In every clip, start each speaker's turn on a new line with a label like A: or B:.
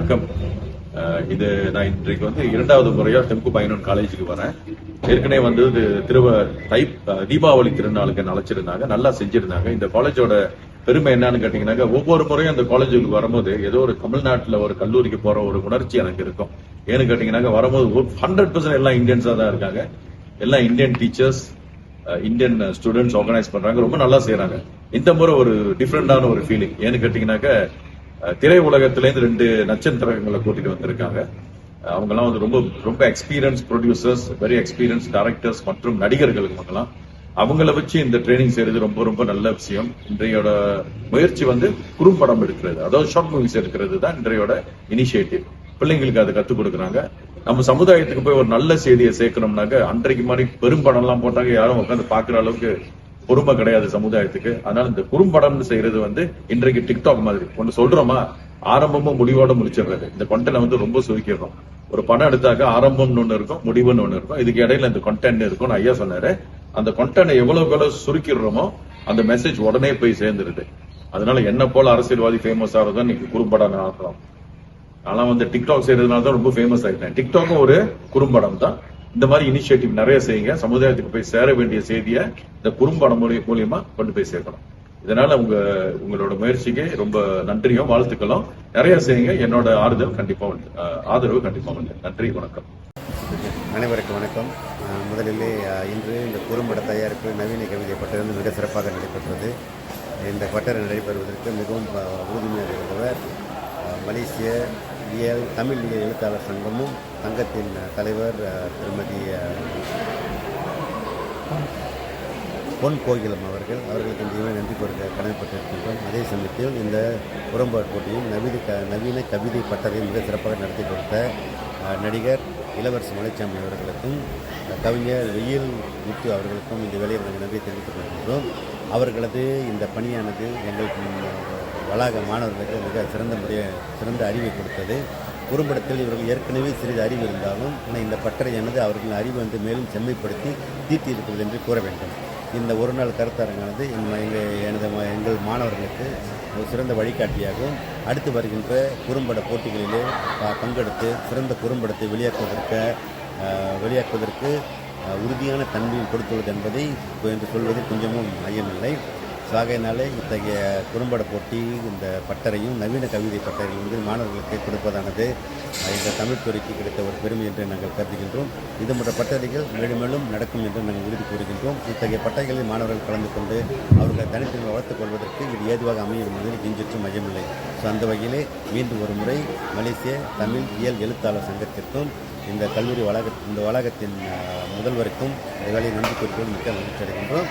A: வணக்கம். இது நான் இன்றைக்கு வந்து இரண்டாவது முறையா டெம்பு பயணம் காலேஜுக்கு வரேன். ஏற்கனவே வந்து திருவ தை தீபாவளி திருநாளுக்கு அழைச்சிருந்தாங்க நல்லா செஞ்சிருந்தாங்க. இந்த காலேஜோட பெருமை என்னன்னு கேட்டீங்கன்னாக்க ஒவ்வொரு முறையும் அந்த காலேஜுக்கு வரும்போது ஏதோ ஒரு தமிழ்நாட்டுல ஒரு கல்லூரிக்கு போற ஒரு உணர்ச்சி எனக்கு இருக்கும். ஏன்னு கேட்டீங்கன்னாக்க வரும்போது ஹண்ட்ரட் பர்சன்ட் எல்லாம் இந்தியன்ஸா தான் இருக்காங்க. எல்லாம் Indian teachers Indian students organise பண்றாங்க. ரொம்ப நல்லா செய்யறாங்க இந்த முறை ஒரு டிஃப்ரெண்டான ஒரு ஃபீலிங் ஏன்னு கேட்டீங்கன்னாக்க திரை உலகத்திலேருந்து ரெண்டு நட்சத்திரங்களை கூட்டிட்டு வந்திருக்காங்க. அவங்க அவங்கெல்லாம் வந்து ரொம்ப ரொம்ப experience producers very experience directors மற்றும் நடிகர்கள் இவங்கெல்லாம். அவங்கள வச்சு இந்த ட்ரைனிங் செய்யறது ரொம்ப ரொம்ப நல்ல விஷயம். இன்றையோட முயற்சி வந்து குறும்படம் எடுக்கிறது. அதாவது ஷார்ட் மூவிஸ் எடுக்கிறது தான் இன்றையோட இனிஷியேட்டிவ் பிள்ளைங்களுக்கு அதை கத்துக் கொடுக்குறாங்க. நம்ம சமுதாயத்துக்கு போய் ஒரு நல்ல செய்தியை சேர்க்கணும்னாக்க அன்றைக்கு மாதிரி பெரும்படம் எல்லாம் போட்டாங்க யாரும் உட்காந்து பாக்குற அளவுக்கு பொறுமை கிடையாது சமுதாயத்துக்கு. அதனால இந்த குறும்படம்னு செய்யறது வந்து இன்றைக்கு டிக்டாக் மாதிரி. ஒண்ணு சொல்றோமா? ஆரம்பமும் முடிவோட முடிச்சிடுறது இந்த கொண்டனை வந்து ரொம்ப சுருக்கிடுறோம். ஒரு படம் எடுத்தாக்க ஆரம்பம்னு ஒண்ணு இருக்கும் முடிவுன்னு ஒண்ணு இருக்கும். இதுக்கு இடையில இந்த கொண்டென்ட் இருக்கும்னு ஐயா சொன்னாரு. அந்த கொண்டனை எவ்வளவு எவ்வளவு சுருக்கிடுறோமோ அந்த மெசேஜ் உடனே போய் சேர்ந்துருது. அதனால என்ன போல அரசியல்வாதி ஃபேமஸ் ஆகிறதா நீங்க குறும்படம் ஆகிறோம் நான் வந்து டிக்டாக் செய்யறதுனால தான் ரொம்ப ஃபேமஸ் ஆயிட்டேன் டிக்டாக்கும் ஒரு குறும்படம் தான் இந்த மாதிரி இனிஷியேட்டிவ் நிறைய செய்யுங்க. சமுதாயத்துக்கு போய் சேர வேண்டிய செய்தியை இந்த குறும்படம் மூலிய- மூலியமா கொண்டு போய் சேர்க்கணும். இதனால உங்க உங்களோட முயற்சிக்கு ரொம்ப நன்றியும் வாழ்த்துக்களும். நிறைய செய்யுங்க. என்னோட ஆறுதல் கண்டிப்பா உண்டு. ஆதரவு கண்டிப்பா உண்டு. நன்றி வணக்கம்.
B: அனைவருக்கும் வணக்கம். முதலிலே இன்று இந்த குறும்பட தயாரிப்பு நவீன கவிதை பட்டது மிக சிறப்பாக நடைபெற்றது. இந்த பட்டறை நடைபெறுவதற்கு மிகவும் அஹ், உறுதுணையாக இருந்தவர் மலேசிய இயல் தமிழ் எழுத்தாளர் சங்கமும் சங்கத்தின் தலைவர் திருமதி பொன் கோகிலம் அவர்கள். அவர்களுக்கு இந்த நன்றி கொடுக்க கடமைப்பட்டிருக்கின்றோம். அதே சமயத்தில் இந்த புறம்பாடு போட்டியில் நவீன க நவீன கவிதை பட்டதை மிக சிறப்பாக நடத்தி கொடுத்த நடிகர் இளவரசி மலைச்சாமி அவர்களுக்கும் கவிஞர் வெயில் முத்து அவர்களுக்கும் இந்த வேலையை நாங்கள் நன்றி தெரிவித்துக் கொள்கின்றோம். அவர்களது இந்த பணியானது எங்களுக்கு வளாக மாணவர்களுக்கு மிக சிறந்த முறைய சிறந்த அறிவை கொடுத்தது. குறும்படத்தில் இவர்கள் ஏற்கனவே சிறிது அறிவு இருந்தாலும் ஆனால் இந்த பட்டறையானது அவர்களின் அறிவை வந்து மேலும் செம்மைப்படுத்தி தீர்த்தியிருக்கிறது என்று கூற வேண்டும். இந்த ஒரு நாள் கருத்தரங்கானது எங்கள் எங்கள் எனது எங்கள் மாணவர்களுக்கு ஒரு சிறந்த வழிகாட்டியாகவும் அடுத்து வருகின்ற குறும்பட போட்டிகளிலே பங்கெடுத்து சிறந்த குறும்படத்தை வெளியாக்குவதற்கு வெளியாக்குவதற்கு உறுதியான தன்மையும் கொடுத்துள்ளது என்பதை என்று சொல்வதில் கொஞ்சமும் ஐயமில்லை. ஆகையினாலே இத்தகைய குறும்பட போட்டி இந்த பட்டறையும் நவீன கவிதை பட்டறையும் வந்து மாணவர்களுக்கு கொடுப்பதானது. இந்த எங்கள் தமிழ் துறைக்கு கிடைத்த ஒரு பெருமை என்று நாங்கள் கருதுகின்றோம். இது போன்ற பட்டறைகள் மேலும் மேலும் நடக்கும் என்று நாங்கள் உறுதி கூறுகின்றோம். இத்தகைய பட்டறைகளில் மாணவர்கள் கலந்து கொண்டு அவர்கள் தனித்திறமை வளர்த்துக் கொள்வதற்கு இது ஏதுவாக அமையும் என்பதில் கிஞ்சிற்றும் மையமில்லை. ஸோ அந்த வகையிலே மீண்டும் ஒரு முறை மலேசிய தமிழ் இயல் எழுத்தாளர் சங்கத்திற்கும் இந்த கல்லூரி வளாக இந்த வளாகத்தின் முதல்வருக்கும் இந்த வேலையை நன்றி குறிப்போடு மிக்க மகிழ்ச்சி அடைகின்றோம்.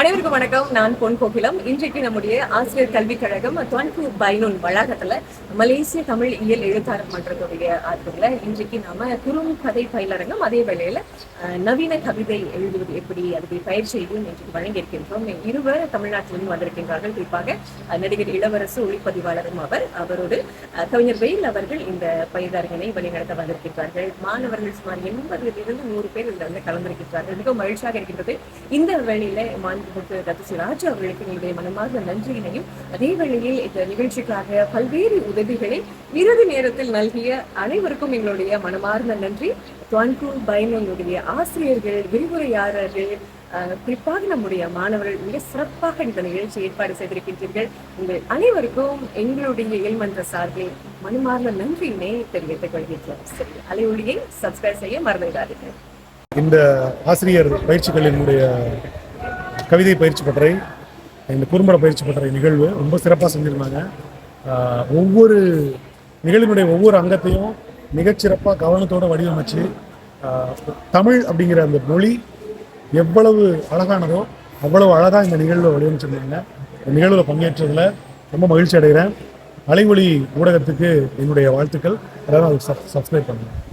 C: அனைவருக்கும் வணக்கம். நான் பொன் கோகிலம். இன்றைக்கு நம்முடைய ஆசிரியர் கல்விக் கழகம் துவன்பு பைனூன் வளாகத்துல மலேசிய தமிழ் இயல் எழுத்தாளர் மன்றத்துடைய ஆர்வத்தில் இன்றைக்கு நாம குறும் கதை பயிலரங்கம். அதே வேளையில நவீன கவிதை எழுதுவது எப்படி அதுக்கு பயிற்சியையும் இன்றைக்கு வழங்கியிருக்கின்றோம். இருவர் தமிழ்நாட்டிலிருந்து வந்திருக்கின்றார்கள். குறிப்பாக நடிகர் இளவரசு ஒளிப்பதிவாளரும் அவர். அவரோடு கவிஞர் வெயில் அவர்கள் இந்த பயிலரங்கினை வழிநடத்த வந்திருக்கின்றார்கள். மாணவர்கள் சுமார் எண்பதிலிருந்து நூறு பேர் இதுல வந்து கலந்திருக்கின்றார்கள். மிகவும் மகிழ்ச்சியாக இருக்கின்றது. இந்த வேளையில மாண்புமிகு டாக்டர் சி ராஜா அவர்களுக்கு எங்களுடைய மனமார்ந்த நன்றியினையும் அதே வேளையில் இந்த நிகழ்ச்சிக்காக பல்வேறு உதவிகளை இறுதி நேரத்தில் நல்கிய அனைவருக்கும் எங்களுடைய மனமார்ந்த நன்றி. துவான்கு பயனுடைய ஆசிரியர்கள் விரிவுரையாளர்கள் குறிப்பாக நம்முடைய மாணவர்கள் மிக சிறப்பாக இந்த நிகழ்ச்சி ஏற்பாடு செய்திருக்கின்றீர்கள். உங்கள் அனைவருக்கும் எங்களுடைய இயல்மன்ற சார்பில் மனமார்ந்த நன்றியினை தெரிவித்துக் கொள்கின்றோம். சரி அலையொலியை சப்ஸ்கிரைப் செய்ய மறந்துவிடாதீர்கள்.
D: இந்த ஆசிரியர் பயிற்சிகளினுடைய கவிதை பயிற்சி பட்டறை இந்த குறும்பட பயிற்சி பட்டறை நிகழ்வு ரொம்ப சிறப்பாக செஞ்சுருந்தாங்க. ஒவ்வொரு நிகழ்வினுடைய ஒவ்வொரு அங்கத்தையும் மிகச்சிறப்பாக கவனத்தோடு வடிவமைச்சு தமிழ் அப்படிங்கிற அந்த மொழி எவ்வளவு அழகானதோ அவ்வளவு அழகாக இந்த நிகழ்வை வடிவமைச்சிருந்தாங்க. இந்த நிகழ்வில் பங்கேற்றதில் ரொம்ப மகிழ்ச்சி அடைகிறேன். அலைவொளி ஊடகத்துக்கு என்னுடைய வாழ்த்துக்கள். அதாவது அதுக்கு சப் சப்ஸ்கிரைப் பண்ணுங்கள்